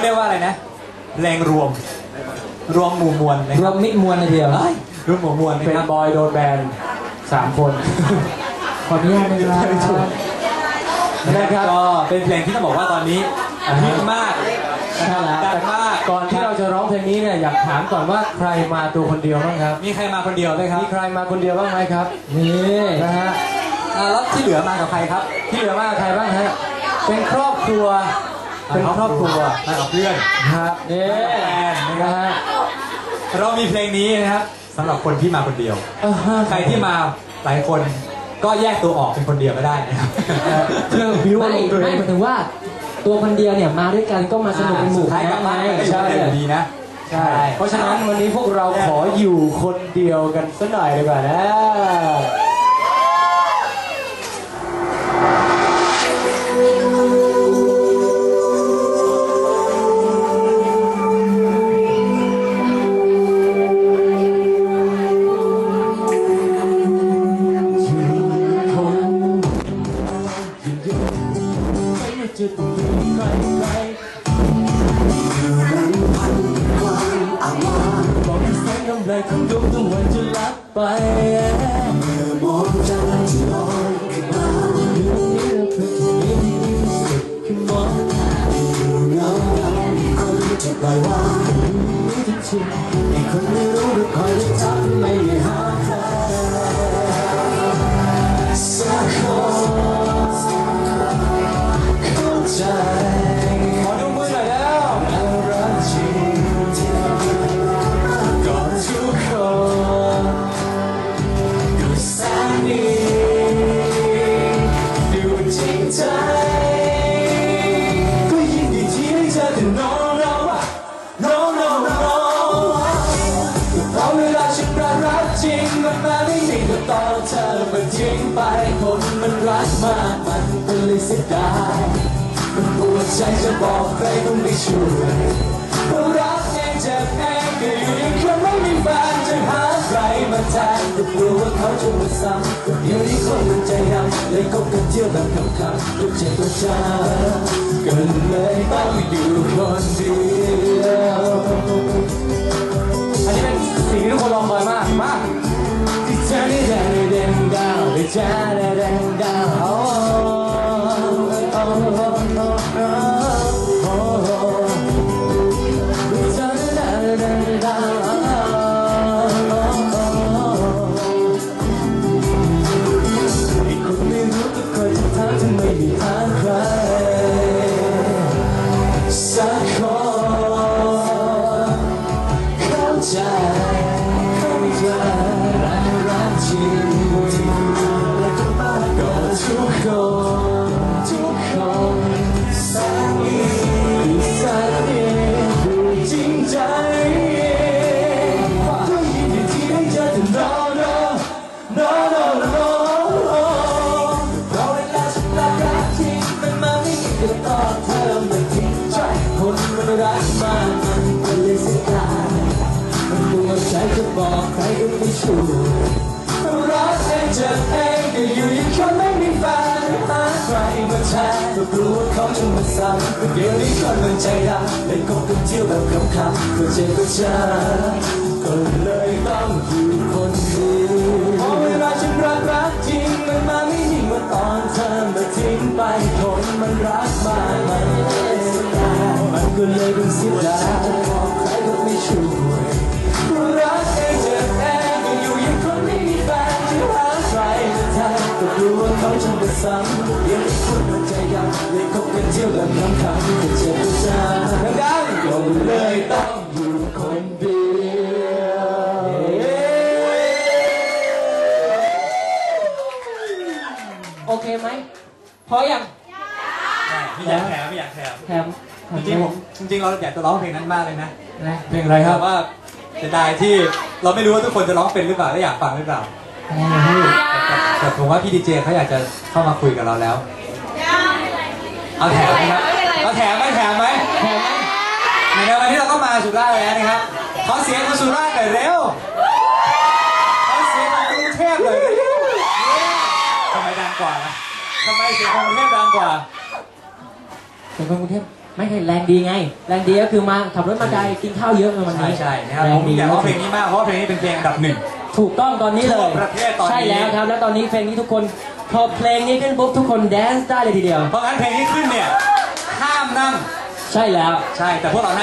เขาเรียกว่าอะไรนะ แรงรวม รวมหมู่มวลนะรควรับมมิตรมวลเลยทีเดียว เอ้ยรวมหมู่มวลนะเป็นครับบอยโดนแบนสามคน ขออนุญาตนะครับนะครับ ก็เป็นเพลงที่ต้องบอกว่าตอนนี้ฮิตมากใช่แล้วดังมากก่อนที่เราจะร้องเพลงนี้เนี่ยอยากถามก่อนว่าใครมาตัวคนเดียวบ้างครับ มีใครมาคนเดียวไหมครับมีใครมาคนเดียวบ้างไหมครับ นี่นะฮะ อ่าแล้วที่เหลือมากับใครครับ ที่เหลือมาใครบ้างฮะ เป็นครอบครัว เป็นครอบครัวมากับเพื่อนครับนี่แฟนนะคนะรับฮะเรามีเพลงนี้นะครับสำหรับคนที่มาคนเดียวอ่าฮะใครที่มาหลายคนก็แยกตัวออกเป็นคนเดียวก็ได้นะครับเพื่อบิวไม่อารมณ์ตัวเอไม่งหมายถึงว่า ตัวคนเดียวเนี่ยมาด้วยกันก็มาสนุกเป็นหมู่สุดท้ายกลับบ้านก็อยู่คนเดียวอยู่ดีนะใช่เพราะฉะนั้นวันนี้พวกเราขออยู่คนเดียวกันสักหน่อยดีกว่านะ กำไรทั้งดวงทั้งวันจะลับไปเมื่อมองจันทร์ที่ลอยขึ้นมาเรื่องนี้เราเพิ่งจะมีที่สุดคือมองเงาเงาคนจะปล่อยวางรู้จริงๆไอ้คนไม่รู้ ได้เจอแต่น้องเพราะเวลาฉันรักรักจริงมันมาไม่มีก็ตอนเธอมาทิ้งไปคนมันรักมากมันก็เลยเสียดายมันปวดใจจะบอกใครก็ไม่ช่วยเพราะรักเองเจ็บเองก็อยู่ยังคนไม่มีแฟนจะหาใครมาแทนก็กลัวว่าเขาจะมาซ้ำก็เดี๋ยวนี้คนมันใจดำเลยคบกันเที่ยวแบบคำคำก็เจ็บก็ช้าก็เลย องอยู่คนเดียวอันนี้เป็นสิ่งที่ทุกคนรอคอยมาก มากที่เธอได้ ก็เธอไม่ทิ้งใจคนมันรักมากมันก็เลยเสียดายมันปวดใจจะบอกใครก็ไม่ช่วยรักเองเจ็บเองก็อยู่ยังคนไม่มีแฟนหาใครมาแทนก็กลัวเขาจะมาซ้ำก็เดี๋ยวนี้คนมันใจดำเลยคบกันเที่ยวแบบคำคำก็เจ็บก็ช้าก็เลยต้องอยู่คนเดียว มันรักมากมันเลยเสียดายมันก็เลยต้องเสียดายบอกใครก็ไม่ช่วยรักเองเจ็บเองก็อยู่ยังคนไไหมพอยังไม่อยากแถมไม่อยากแถมแถมจริงๆผมจริงๆ เราอยากจะร้องเพลงนั้นมากเลยนะนะเพลงอะไรคแต่รับว่าเสียดายที่เราไม่รู้ว่าทุกคนจะร้องเป็นหรือเปล่าและอยากฟังหรือเปล่าแต่แต่ผมว่าพี่ดีเจเขาอยากจะเข้ามาคุยกับเราแล้ว เอาแถมไหมครับเอาแถมไหมแถมไหมแถมไหมในวันที่เราก็มาสุราษฎร์แล้วนะครับขอเสียงคนสุราษฎร์หน่อยเร็วขอเสียงคนกรุงเทพหน่อยเร็วทำไมดังกว่านะทำไมเสียงคนกรุงเทพดังกว่า เป็นคนกรุงเทพไม่ใช่แรงดีไง แรงดีก็คือมาขับรถมาไกลกินข้าวเยอะในวันใช่นี้ใช่นะครับแรผงมดีอยากร้องเพลงนี้มากเพราะว่าเพลงนี้เป็นเพลงอันดับหนึ่ง ถูกต้องตอนนี้เลทั่วยประเทศตอนนี้ ใช่แล้วครับ แล้วตอนนี้เพลงนี้ทุกคนพอเพลงนี้ขึ้นปุ๊บทุกคนแดนซ์ได้เลยทีเดียว เพราะงั้นเพลงนี้ขึ้นเนี่ยห้ามนั่ง ใช่แล้ว ใช่แต่พวกเรานั่ง